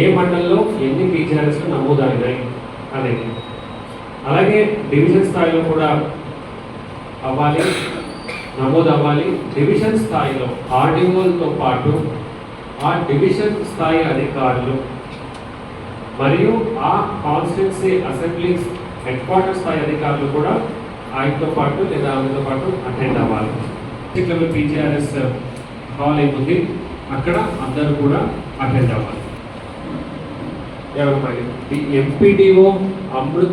ఏ మండలంలో ఎన్ని పీజీఆర్ఎస్ నమోదైనాయి అనేది. అలాగే డివిజన్ స్థాయిలో కూడా అవ్వాలి నమోదు అవ్వాలి డివిజన్ స్థాయిలో ఆర్డీఓలతో పాటు ఆ డివిజన్ స్థాయి అధికారులు మరియు ఆ కాన్స్టిట్యున్సీ అసెంబ్లీ హెడ్ క్వార్టర్ స్థాయి అధికారులు కూడా ఆయనతో పాటు లేదా ఆమెతో పాటు అటెండ్ అవ్వాలి. లెవెల్ పీజీఆర్ఎస్ హాల్ ఏముంది? అక్కడ అందరూ కూడా అటెండ్ అవ్వాలి. ఎవరు ఎంపీడీఓ అమృత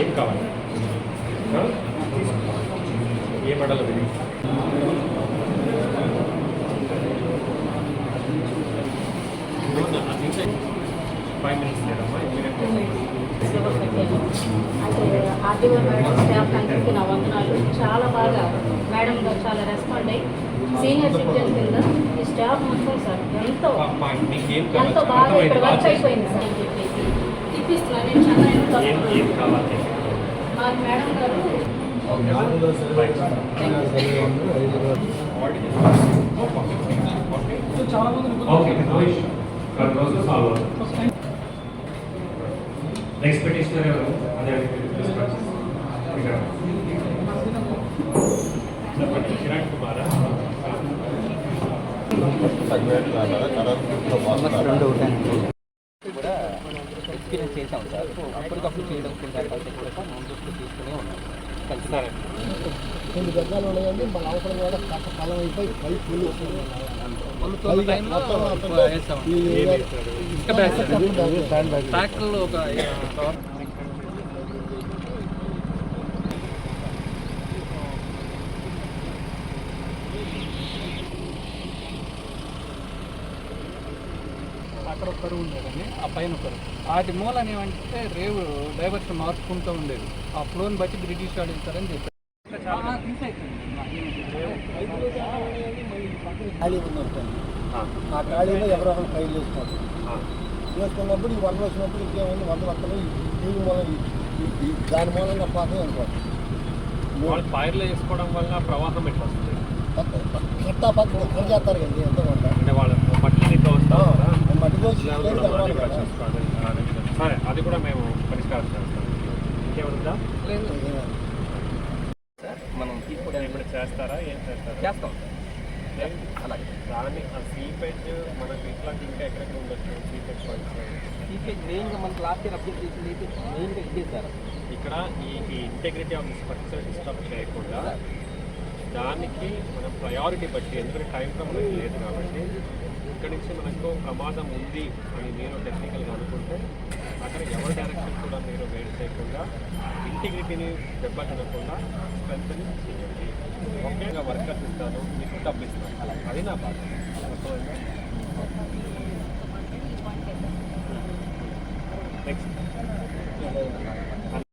ఏం కావాలి? ఏ మండలం అంటే ఆర్టీఓ మేడం స్టాఫ్ అందరికీ నా వందనాలు. చాలా బాగా మేడం గారు చాలా రెస్పాండ్ అయ్యి సీనియర్ సిటిజన్ కింద ఈ స్టాఫ్ మొత్తం సార్ ఎంతో ఎంతో బాగా ఇక్కడ వర్క్ అయిపోయింది సార్ అని చెప్పేసి ఇప్పిస్తున్నాను నేను చాలా కావాలి? మాకు మేడం గారు. ఓకే నో నెక్స్ట్ పిటిషనర్ ఎవరు అదే ఇక్కడ కిరణ్ రెండు కూడా ఎక్స్పీరియన్స్ చేసాం సార్. సో అప్పటికప్పుడు చేయడం కొంచెం కలిసి కూడా మనం తీసుకునే ఉన్నాం. కొన్ని దగ్గరలో ఉన్నాయండి మన అవసరం కూడా కట్ట కాలం అయిపోయి పై పూలు వండుతున్న టైంలో వేస్తాం ఈ ఏం వేస్తారు ఇసుక బ్యాగ్. సార్ ట్రాక్టర్లో ఒక అక్కడ ఒకరు ఉండేదండి ఆ పైన ఒకరు వాటి మూలన ఏమంటే రేవు డైవర్షన్ మార్చుకుంటూ ఉండేది ఆ ఫ్లోని బట్టి బ్రిటిష్ వాళ్ళు ఇస్తారని చెప్పారు ఆ. ఖాళీ ఖాళీలో ఎవరో ఒకరు ఫైల్ చేసుకోవాలి ఆ. చేసుకున్నప్పుడు ఈ వరద వచ్చినప్పుడు ఇంకేముంది వంద వస్తలు ఈ మూలం దాని మూలంగా పాతం అనుకోండి ఫైర్లో వేసుకోవడం వల్ల ప్రవాహం ఎట్లా వస్తుంది కట్టా పక్కన చేస్తారు కండి ఎంత అంటే వాళ్ళ సరే అది కూడా మేము పరిష్కారం చేస్తాం సార్ మనం ఇప్పుడు చేస్తారా ఏం చేస్తారా చేస్తాం అలాగే దాన్ని ఆ సీపేజ్ మనకు ఇట్లాంటి ఇంకా ఎక్కడెక్కడ ఉండొచ్చు సీపేజ్ పాయింట్స్ సీపేజ్ మెయిన్గా మనకి లాస్ట్ ఇయర్ అప్డేట్ చేసింది మెయిన్గా ఇదే సార్ ఇక్కడ ఈ ఇంటెగ్రిటీ ఆఫ్ స్ట్రక్చర్ డిస్టర్బ్ చేయకుండా దానికి మనం ప్రయారిటీ బట్టి ఎందుకంటే టైం ఫ్రమ్ మనకి లేదు కాబట్టి ఇక్కడి నుంచి మనకు ప్రమాదం ఉంది అని మీరు టెక్నికల్గా అనుకుంటే అక్కడ ఎవరి డైరెక్షన్ కూడా మీరు వేడి చేయకుండా ఇంటిగ్రిటీని దెబ్బతినకుండా స్ట్రెంత్ని చేయండి. ఒకేగా వర్కర్స్ ఇస్తాను మీకు డబ్బు ఇస్తాను. అది నా బాధ